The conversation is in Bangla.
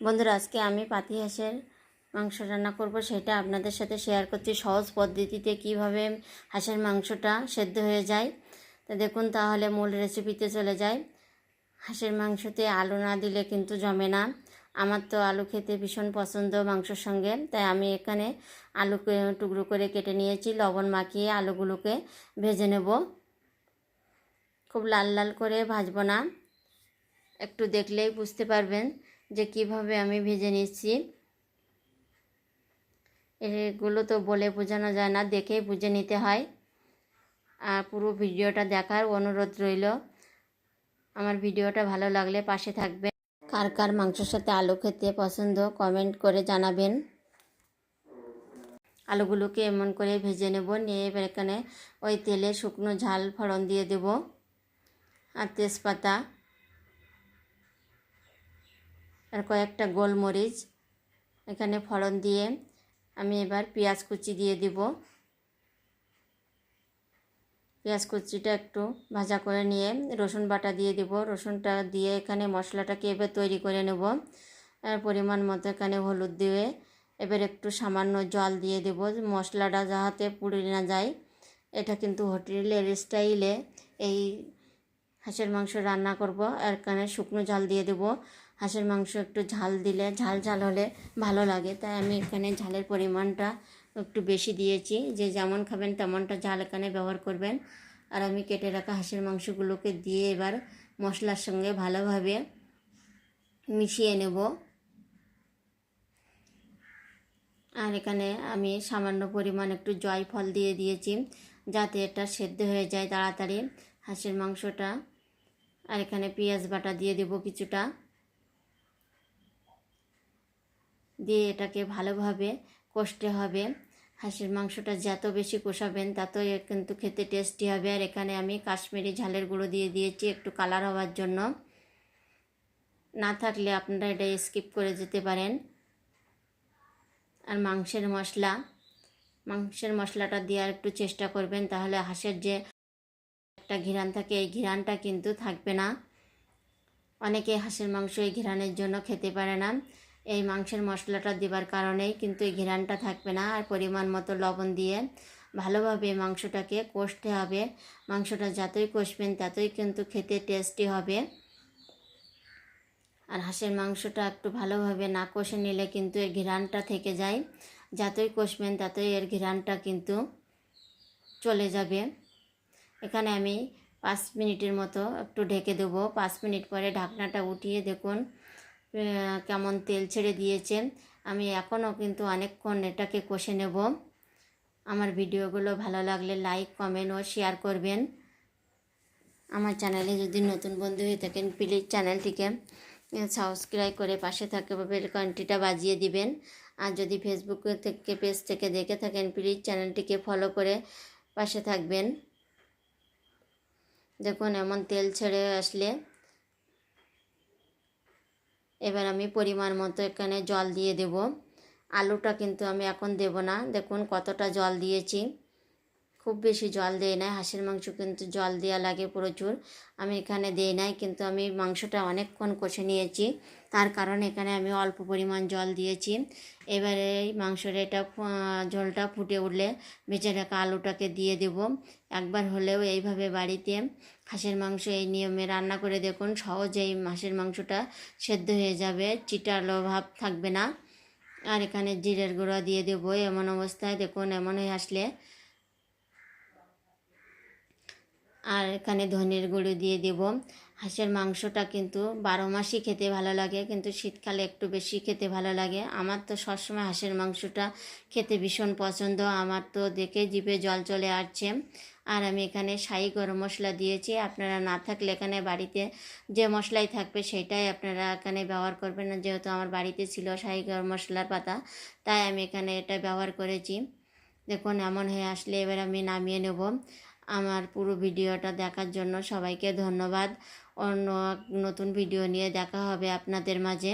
বন্ধুরা, আজকে আমি পাতি হাঁসের মাংস রান্না করব, সেটা আপনাদের সাথে শেয়ার করছি সহজ পদ্ধতিতে কীভাবে হাঁসের মাংসটা সেদ্ধ হয়ে যায়। তো দেখুন, তাহলে মূল রেসিপিতে চলে যায় হাঁসের মাংসতে আলু না দিলে কিন্তু জমে না। আমার তো আলু খেতে ভীষণ পছন্দ মাংসর সঙ্গে, তাই আমি এখানে আলুকে টুকরো করে কেটে নিয়েছি। লবণ মাখিয়ে আলুগুলোকে ভেজে নেব। খুব লাল লাল করে ভাজবো না। একটু দেখলেই বুঝতে পারবেন। যে কীভাবে আমি ভেজে নিচ্ছি এগুলো তো বলে বোঝানো যায় না, দেখেই বুঝে নিতে হয়। আর পুরো ভিডিওটা দেখার অনুরোধ রইল। আমার ভিডিওটা ভালো লাগলে পাশে থাকবেন। কার কার মাংসের সাথে আলু খেতে পছন্দ কমেন্ট করে জানাবেন। আলুগুলোকে এমন করে ভেজে নেব, নিয়ে এবার এখানে ওই তেলে শুকনো ঝাল ফড়ন দিয়ে দেব। আর তেজপাতা আর কয়েকটা গোলমরিচ। এখানে ফড়ন দিয়ে আমি এবার পেঁয়াজ কুচি দিয়ে দিব। পেঁয়াজ কুচিটা একটু ভাজা করে নিয়ে রসুন বাটা দিয়ে দিব। রসুনটা দিয়ে এখানে মশলাটাকে এবার তৈরি করে নেব। আর পরিমাণ মতো এখানে হলুদ দিয়ে এবার একটু সামান্য জল দিয়ে দেব। মশলাটা যাহাতে পুড়ে না যায়, এটা কিন্তু হোটেলের স্টাইলে এই হাঁসের মাংস রান্না করব। আর এখানে শুকনো জল দিয়ে দেব। হাঁসের মাংস একটু ঝাল দিলে, ঝাল ঝাল হলে ভালো লাগে। তাই আমি এখানে ঝালের পরিমাণটা একটু বেশি দিয়েছি। যে যেমন খাবেন তেমনটা ঝাল এখানে ব্যবহার করবেন। আর আমি কেটে রাখা হাঁসের মাংসগুলোকে দিয়ে এবার মশলার সঙ্গে ভালোভাবে মিশিয়ে নেব। আর এখানে আমি সামান্য পরিমাণ একটু জয়ফল দিয়ে দিয়েছি, যাতে এটা সেদ্ধ হয়ে যায় তাড়াতাড়ি হাঁসের মাংসটা। আর এখানে পেঁয়াজ বাটা দিয়ে দেব কিছুটা। দিয়ে এটাকে ভালোভাবে কষতে হবে। হাঁসের মাংসটা যত বেশি কষাবেন ততই কিন্তু খেতে টেস্টি হবে। আর এখানে আমি কাশ্মীরি ঝালের গুঁড়ো দিয়ে দিয়েছি একটু কালার হওয়ার জন্য। না থাকলে আপনারা এটা স্কিপ করে যেতে পারেন। আর মাংসের মশলা, মাংসের মশলাটা দেওয়ার একটু চেষ্টা করবেন তাহলে হাঁসের যে একটা ঘিরান থাকে এই ঘিরানটা কিন্তু থাকবে না। অনেকে হাঁসের মাংস এই ঘিরানের জন্য খেতে পারে না। এই মাংসের মশলাটা দেবার কারণেই কিন্তু এই ঘিরানটা থাকবে না। আর পরিমাণ মতো লবণ দিয়ে ভালোভাবে মাংসটাকে কষতে হবে। মাংসটা যতই কষবেন ততই কিন্তু খেতে টেস্টি হবে। আর হাঁসের মাংসটা একটু ভালোভাবে না কষে নিলে কিন্তু এর ঘিরানটা থেকে যায়। যতই কষবেন ততই এর ঘিরানটা কিন্তু চলে যাবে। এখানে আমি পাঁচ মিনিটের মতো একটু ঢেকে দেবো। পাঁচ মিনিট পরে ঢাকনাটা উঠিয়ে দেখুন। কেমন তেল ছেড়ে দিয়েছে আমি এখনও কিন্তু অনেকক্ষণ এটাকে কষে নেব। আমার ভিডিওগুলো ভালো লাগলে লাইক, কমেন্ট ও শেয়ার করবেন। আমার চ্যানেলে যদি নতুন বন্ধু হয়ে থাকেন, প্লিজ চ্যানেলটিকে সাবস্ক্রাইব করে পাশে থাকা বেল ঘন্টিটা বাজিয়ে দিবেন। আর যদি ফেসবুক থেকে, পেজ থেকে দেখে থাকেন, প্লিজ চ্যানেলটিকে ফলো করে পাশে থাকবেন। দেখুন, এমন তেল ছেড়ে আসলে এবার আমি পরিমাণ মতো এখানে জল দিয়ে দেব। আলুটা কিন্তু আমি এখন দেব না। দেখুন কতটা জল দিয়েছি। খুব বেশি জল দেয় নাই। হাঁসের মাংস কিন্তু জল দেওয়া লাগে প্রচুর। আমি এখানে দেই নাই, কিন্তু আমি মাংসটা অনেকক্ষণ কষে নিয়েছি। তার কারণ এখানে আমি অল্প পরিমাণ জল দিয়েছি। এবারে মাংসের এটা ঝোলটা ফুটে উঠলে বেঁচে রাখা আলুটাকে দিয়ে দেব। একবার হলেও এইভাবে বাড়িতে হাঁসের মাংস এই নিয়মে রান্না করে দেখুন, সহজেই হাঁসের মাংসটা সেদ্ধ হয়ে যাবে, চিটালো ভাব থাকবে না। আর এখানে জিরের গুঁড়া দিয়ে দেবো, এমন অবস্থায় দেখুন এমন হয়ে আসলে আর এখানে ধনের গুঁড়ো দিয়ে দেব। হাঁসের মাংসটা কিন্তু বারো মাসই খেতে ভালো লাগে, কিন্তু শীতকালে একটু বেশি খেতে ভালো লাগে। আমার তো সবসময় হাঁসের মাংসটা খেতে ভীষণ পছন্দ। আমার তো দেখে জিভে জল চলে আসছে। আর আমি এখানে শাহি গরম মশলা দিয়েছি। আপনারা না থাকলে এখানে বাড়িতে যে মশলাই থাকবে সেটাই আপনারা এখানে ব্যবহার করবেন না। যেহেতু আমার বাড়িতে ছিল শাহি গরম মশলার পাতা, তাই আমি এখানে এটা ব্যবহার করেছি। দেখুন, এমন হয়ে আসলে এবার আমি নামিয়ে নেব। আমার পুরো ভিডিওটা দেখার জন্য সবাইকে ধন্যবাদ। অন্য নতুন ভিডিও নিয়ে দেখা হবে আপনাদের মাঝে।